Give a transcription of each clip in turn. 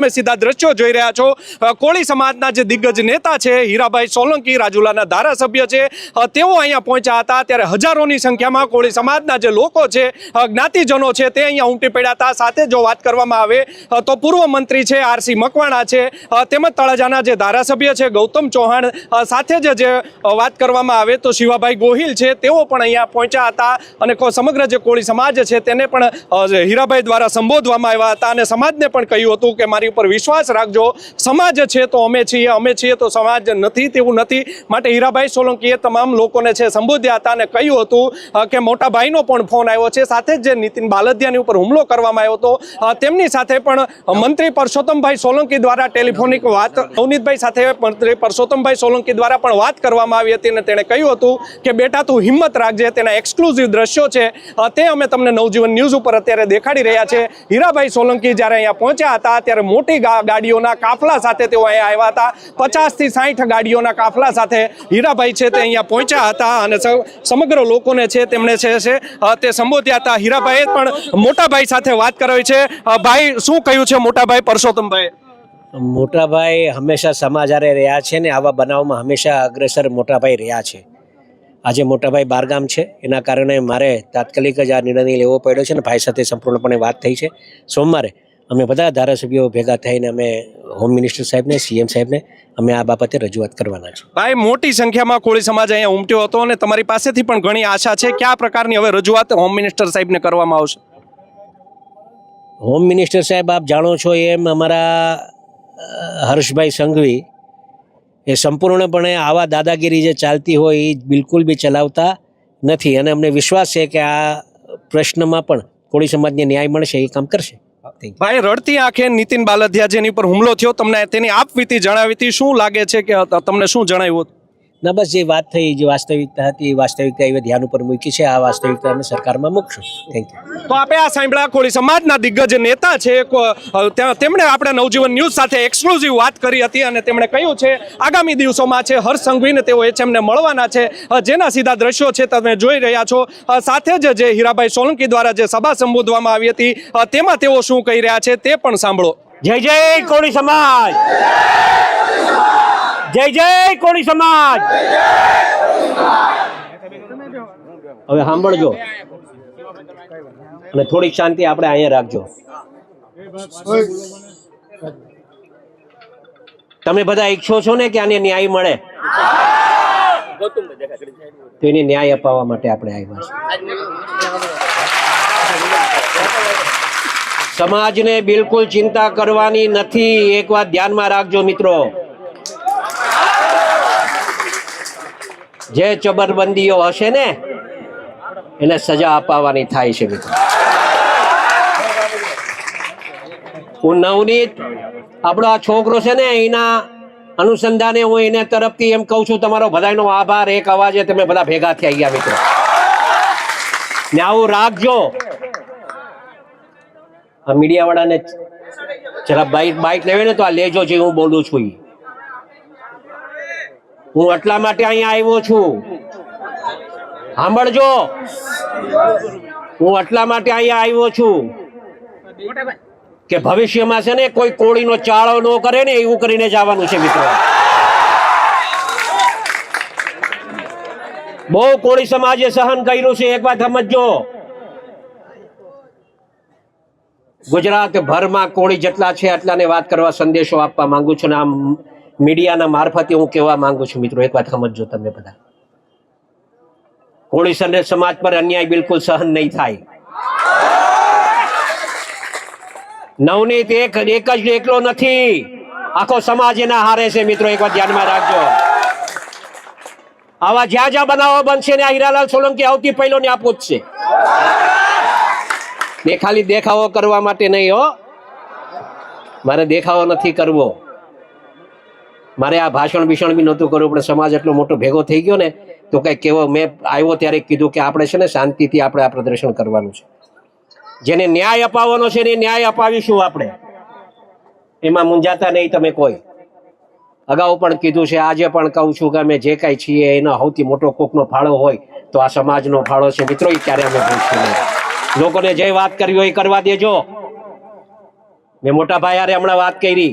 તમે સીધા દ્રશ્યો જોઈ રહ્યા છો. કોળી સમાજના જે દિગ્ગજ નેતા છે હીરાભાઈ સોલંકી રાજુલાના ધારાસભ્ય છે તેઓ અહીંયા પહોંચ્યા હતા. ત્યારે હજારોની સંખ્યામાં કોળી સમાજના જે લોકો છે જ્ઞાતિજનો છે, તે અહીંયા ઉમટી પડ્યા હતા. સાથે જો વાત કરવામાં આવે તો પૂર્વ મંત્રી છે, આરસી મકવાણા છે તેમજ તળાજાના જે ધારાસભ્ય છે, ગૌતમ ચૌહાણ સાથે જ જે વાત કરવામાં આવે, તો શિવાભાઈ ગોહિલ છે, તેઓ પણ અહીંયા પહોંચ્યા હતા. અને સમગ્ર જે કોળી સમાજ છે, તેને પણ હીરાભાઈ દ્વારા સંબોધવામાં આવ્યા હતા. અને સમાજને પણ કહ્યું હતું કે મારી ઉપર વિશ્વાસ રાખજો. સમાજ છે તો અમે છીએ અમે છીએ તો સમાજ નથી તેવું નથી. માટે હીરાભાઈ સોલંકીએ તમામ લોકોને છે સંબોધ્યા હતા અને કહ્યું હતું કે મોટા ભાઈનો પણ ફોન આવ્યો છે. સાથે જ જે નીતિન બાલદિયાની ઉપર હુમલો કરવામાં આવ્યો હતો. તેમની સાથે પણ મંત્રી પરસોત્તમભાઈ સોલંકી દ્વારા ટેલિફોનિક વાત નવનીતભાઈ સાથે મંત્રી પરસોત્તમભાઈ સોલંકી દ્વારા પણ વાત કરવામાં આવી હતી અને તેણે કહ્યું હતું કે, બેટા, તું હિંમત રાખજે, તેના એક્સક્લુઝિવ દ્રશ્યો છે. તે અમે તમને નવજીવન ન્યૂઝ ઉપર અત્યારે દેખાડી રહ્યા છે. હીરાભાઈ સોલંકી જ્યારે અહીંયા પહોંચ્યા હતા, ત્યારે મોટી ગાડીઓના કાફલા સાથે તેઓ અહીંયા આવ્યા હતા. પચાસથી સાઠ ગાડીઓના કાફલા સાથે હીરાભાઈ છે તે અહીંયા પહોંચ્યા હતા અને સમગ્ર લોકોને છે તેમણે છે તે સંબોધ્યા હતા. હીરાભાઈએ પણ મોટાભાઈ સાથે વાત કરાવી છે. ભાઈ, શું કહ્યું છે મોટાભાઈ પરસોત્તમભાઈ મોટાભાઈ હંમેશા સમાજારે રહ્યા છે ને આવા બનાવમાં હંમેશા અગ્રેસર મોટાભાઈ રહ્યા છે. આજે મોટાભાઈ બારગામ છે. એના કારણે મારે તાત્કાલિક જ આ નિર્ણય લેવો પડ્યો છે ને ભાઈ સાથે સંપૂર્ણપણે વાત થઈ છે. સોમવારે અમે બધા ધારાસભ્યો ભેગા થઈને અમે હોમ મિનિસ્ટર સાહેબને સીએમ સાહેબને અમે આ બાબતે રજૂઆત કરવાના છે ભાઈ મોટી સંખ્યામાં કોળી સમાજ અહીંયા ઉમટ્યો હતો અને તમારી પાસેથી પણ ઘણી આશા છે. કયા પ્રકારની હવે રજૂઆત હોમ મિનિસ્ટર સાહેબને કરવામાં આવશે? હોમ મિનિસ્ટર સાહેબ આપ જાણો છો એમ અમારા હર્ષભાઈ સંઘવી એ સંપૂર્ણપણે આવા દાદાગીરી જે ચાલતી હોય એ બિલકુલ બી ચલાવતા નથી. અને અમને વિશ્વાસ છે કે આ પ્રશ્નમાં પણ કોળી સમાજને ન્યાય મળશે એ કામ કરશે. ભાઈ, રડતી આંખે નીતિન બાલધિયા જેની પર હુમલો થયો, તમને તેની આપવીતી જણાવી શું લાગે છે કે તમને શું જણાવ્યું હતું? ના બસ જે વાત થઈ જે વાસ્તવિકતા હતી એ વાસ્તવિકતા એ ધ્યાન ઉપર મૂકી છે આ વાસ્તવિકતા અમે સરકારમાં મૂકશું. થેન્ક યુ તો આપણે આ સાંભળ્યા કોળી સમાજના દિગ્ગજ નેતા છે તેમણે આપણે નવજીવન ન્યૂઝ સાથે એક્સક્લુઝિવ વાત કરી હતી અને તેમણે કહ્યું છે આગામી દિવસોમાં છે હર્ષ સંઘવીને તેઓ એમને મળવાના છે. જેના સીધા દ્રશ્યો છે તમે જોઈ રહ્યા છો. સાથે જ જે હીરાભાઈ સોલંકી દ્વારા જે સભા સંબોધવામાં આવી હતી તેમાં તેઓ શું કહી રહ્યા છે તે પણ સાંભળો. જય જય કોળી સમાજ! જય જય કોળી સમાજ. હવે સાંભળજો. અને થોડીક શાંતિ આપણે અહીંયા રાખજો. તમે બધા ઈચ્છો છો ને કે આને ન્યાય મળે? તો એને ન્યાય અપાવવા માટે આપણે આવ્યા છીએ. સમાજને બિલકુલ ચિંતા કરવાની નથી. એક વાત ધ્યાનમાં રાખજો મિત્રો. જે ચબરબંધીઓ હશે ને, એને સજા અપાવવાની થાય છે મિત્રો. હું નવનીત, આપણો આ છોકરો છે ને, એના અનુસંધાને હું એને તરફથી એમ કહું છું, તમારો બધાનો આભાર. એક અવાજે તમે બધા ભેગા થઈ ગયા મિત્રો. ને આવું રાખજો. આ મીડિયાવાળાને જરા બાઇક બાઇક લેવે ને તો આ લેજો જે હું બોલું છું ઈ. હું એટલા માટે અહીંયા આવ્યો છું. સાંભળજો. હું એટલા માટે અહીંયા આવ્યો છું કે ભવિષ્યમાં છે ને કોઈ કોળીનો ચાળો ન કરે ને એવું કરીને જવાનું છે મિત્રો. બહુ કોળી સમાજે સહન કર્યું છે, એક વાત સમજજો. ગુજરાત ભરમાં કોળી જેટલા છે એટલાને વાત કરવા સંદેશો આપવા માંગુ છું ને આમ મીડિયાના મારફતે હું કહેવા માંગુ છું મિત્રો, એક વાત સમજજો તમે બધા. કોળી સને- સમાજ પર અન્યાય બિલકુલ સહન નહીં થાય. નવનીત એક એક જ એકલો નથી. આખો સમાજ એના હારે છે મિત્રો, એક વાત ધ્યાનમાં રાખજો. આવા જ્યાં જ્યાં બનાવો બનશે ને આ હીરાલાલ સોલંકી આવતી પહેલો ને આ છે. ને ખાલી દેખાવો કરવા માટે નહીં હો. મારે દેખાવો નથી કરવો. મારે આ ભાષણ ભીષણ બી નહોતું કરવું પણ સમાજ એટલો મોટો ભેગો થઈ ગયો ને, તો કઈ કેવો મેં આવ્યો ત્યારે કીધું કે આપણે છે ને શાંતિથી આપણે આ પ્રદર્શન કરવાનું છે. જેને ન્યાય અપાવવાનો છે એ ન્યાય અપાવીશું આપણે. એમાં મૂંઝાતા નહીં તમે કોઈ. અગાઉ પણ કીધું છે, આજે પણ કહું છું કે અમે જે કાંઈ છીએ, એનો સૌથી મોટો કોકનો ફાળો હોય, તો આ સમાજનો ફાળો છે. મિત્રો એ ક્યારે અમે ભૂલશું લોકોને જે વાત કરવી હોય કરવા દેજો. મેં મોટા ભાઈ યારે હમણાં વાત કરી.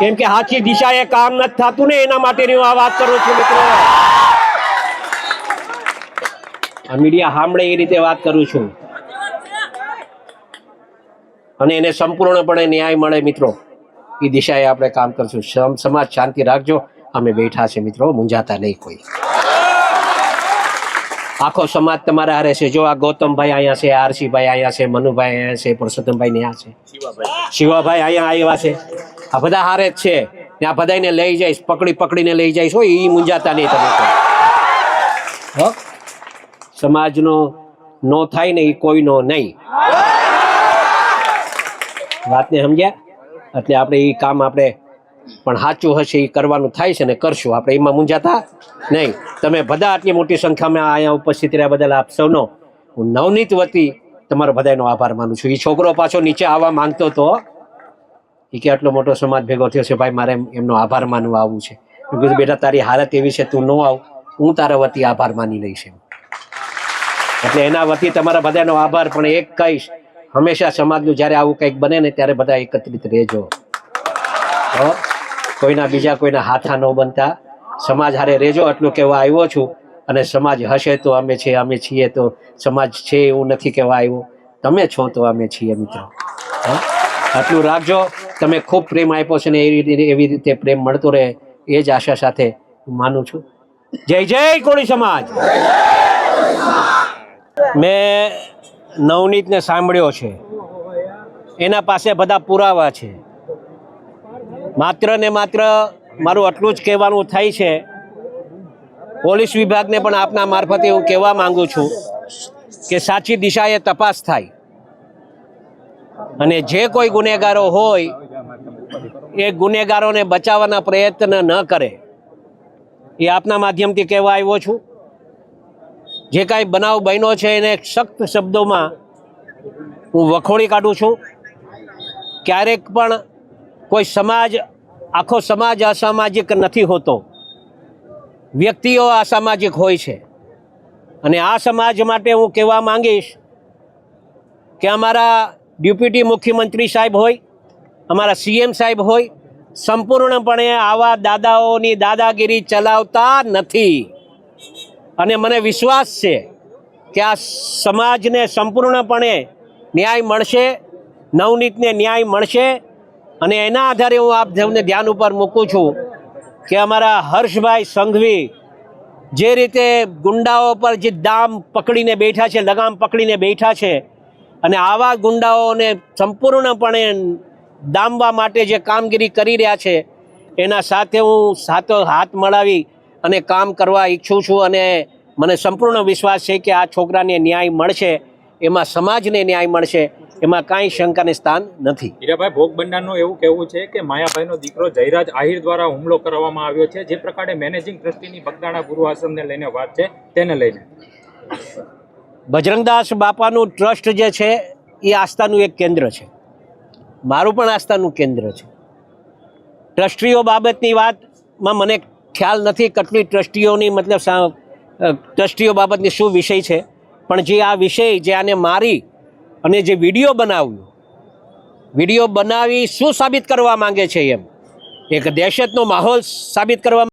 કેમ કે સાચી એ કામ નથી થતું ને એના માટેની આ વાત કરું છું, મિત્રો. આ મીડિયા સાંભળે એ રીતે વાત કરું છું. અને એને સંપૂર્ણપણે ન્યાય મળે, મિત્રો. એ દિશાએ આપણે કામ કરશું. સમ- સમાજ શાંતિ રાખજો. અમે બેઠા છે, મિત્રો. મૂંઝાતા નહીં કોઈ. આખો સમાજ તમારા હારે છે. જો આ ગૌતમભાઈ અહીંયા છે, આરસીભાઈ અહીંયા છે, મનુભાઈ અહીંયા છે, પરસોત્તમભાઈ ત્યાં છે. શિવાભાઈ અહીંયા આવ્યા છે. આ બધા હારે જ છે. ને આ બધાને લઈ જઈશ, પકડી પકડીને લઈ જઈશ હોય એ મુંજાતા નહીં તમે સમાજનો નો થાય ને એ કોઈનો નહીં. વાતને સમજ્યા? એટલે આપણે એ કામ આપણે પણ સાચું હશે એ કરવાનું થાય છે ને કરશું. આપણે એમાં મૂંઝાતા નહીં. તમે બધા આટલી મોટી સંખ્યામાં અહીંયા ઉપસ્થિત રહ્યા બદલ આપ સૌનો હું નવનીત વતી તમારો બધાનો આભાર માનું છું. એ છોકરો પાછો નીચે આવવા માંગતો હતો એ કે આટલો મોટો સમાજ ભેગો થયો છે, ભાઈ મારે એમનો આભાર માનવા આવવું છે. મેં કીધું, બેટા, તારી હાલત એવી છે, તું ન આવ. હું તારા વતી આભાર માની લઈશ એટલે એના વતી તમારા બધાનો આભાર, પણ એક કહીશ, હંમેશા સમાજનું જ્યારે આવું કંઈક બને ને ત્યારે બધા એકત્રિત રહેજો? કોઈના બીજા કોઈના હાથા ન બનતા. સમાજ હારે રહેજો આટલું કહેવા આવ્યો છું અને સમાજ હશે તો અમે છે, અમે છીએ તો સમાજ છે એવું નથી કહેવા આવ્યો. તમે છો તો અમે છીએ મિત્રો? આટલું રાખજો. તમે ખૂબ પ્રેમ આપ્યો છે ને એવી રીતે એવી રીતે પ્રેમ મળતો રહે એ જ આશા સાથે માનું છું. જય જય કોળી સમાજ! મેં નવનીતને સાંભળ્યો છે. એના પાસે બધા પુરાવા છે. માત્ર ને માત્ર મારું આટલું જ કહેવાનું થાય છે. પોલીસ વિભાગને પણ આપના મારફતે હું કહેવા માંગુ છું કે સાચી દિશાએ તપાસ થાય. અને જે કોઈ ગુનેગારો હોય, એ ગુનેગારોને બચાવવાના પ્રયત્ન ન કરે. એ આપના માધ્યમથી કહેવા આવ્યો છું. જે કાંઈ બનાવ બન્યો છે એને સખ્ત શબ્દોમાં હું વખોડી કાઢું છું. ક્યારેક પણ કોઈ સમાજ, આખો સમાજ અસામાજિક નથી હોતો. વ્યક્તિઓ અસામાજિક હોય છે. અને આ સમાજ માટે હું કહેવા માંગીશ કે અમારા ડેપ્યુટી મુખ્યમંત્રી સાહેબ હોય, અમારા સીએમ સાહેબ હોય, સંપૂર્ણપણે આવા દાદાઓની દાદાગીરી ચલાવતા નથી. અને મને વિશ્વાસ છે કે આ સમાજને સંપૂર્ણપણે ન્યાય મળશે, નવનીતને ન્યાય મળશે અને એના આધારે હું આપ સૌને ધ્યાન ઉપર મૂકું છું કે અમારા હર્ષભાઈ સંઘવી જે રીતે ગુંડાઓ પર જે દામ પકડીને બેઠા છે, લગામ પકડીને બેઠા છે અને આવા ગુંડાઓને સંપૂર્ણપણે દામવા માટે જે કામગીરી કરી રહ્યા છે, એના સાથે હું સાથો હાથ મળાવી અને કામ કરવા ઈચ્છું છું અને મને સંપૂર્ણ વિશ્વાસ છે કે આ છોકરાને ન્યાય મળશે. એમાં સમાજને ન્યાય મળશે એમાં કાંઈ શંકાને સ્થાન નથી. હીરાભાઈ ભોગ બંડારનું એવું કહેવું છે કે માયાભાઈનો દીકરો જયરાજ આહિર દ્વારા હુમલો કરવામાં આવ્યો છે જે પ્રકારે મેનેજિંગ ટ્રસ્ટીની બગદાણા ગુરુ આશ્રમને લઈને વાત છે તેને લઈને. બજરંગદાસ બાપાનું ટ્રસ્ટ જે છે એ આસ્થાનું એક કેન્દ્ર છે. મારું પણ આસ્થાનું કેન્દ્ર છે. ટ્રસ્ટીઓ બાબતની વાતમાં મને ખ્યાલ નથી કેટલી ટ્રસ્ટીઓની મતલબ ટ્રસ્ટીઓ બાબતની શું વિષય છે. પણ જે આ વિષય જે આને મારી અને જે વીડિયો બનાવ્યો, વીડિયો બનાવી શું સાબિત કરવા માંગે છે એમ? એક દહેશતનો માહોલ સાબિત કરવા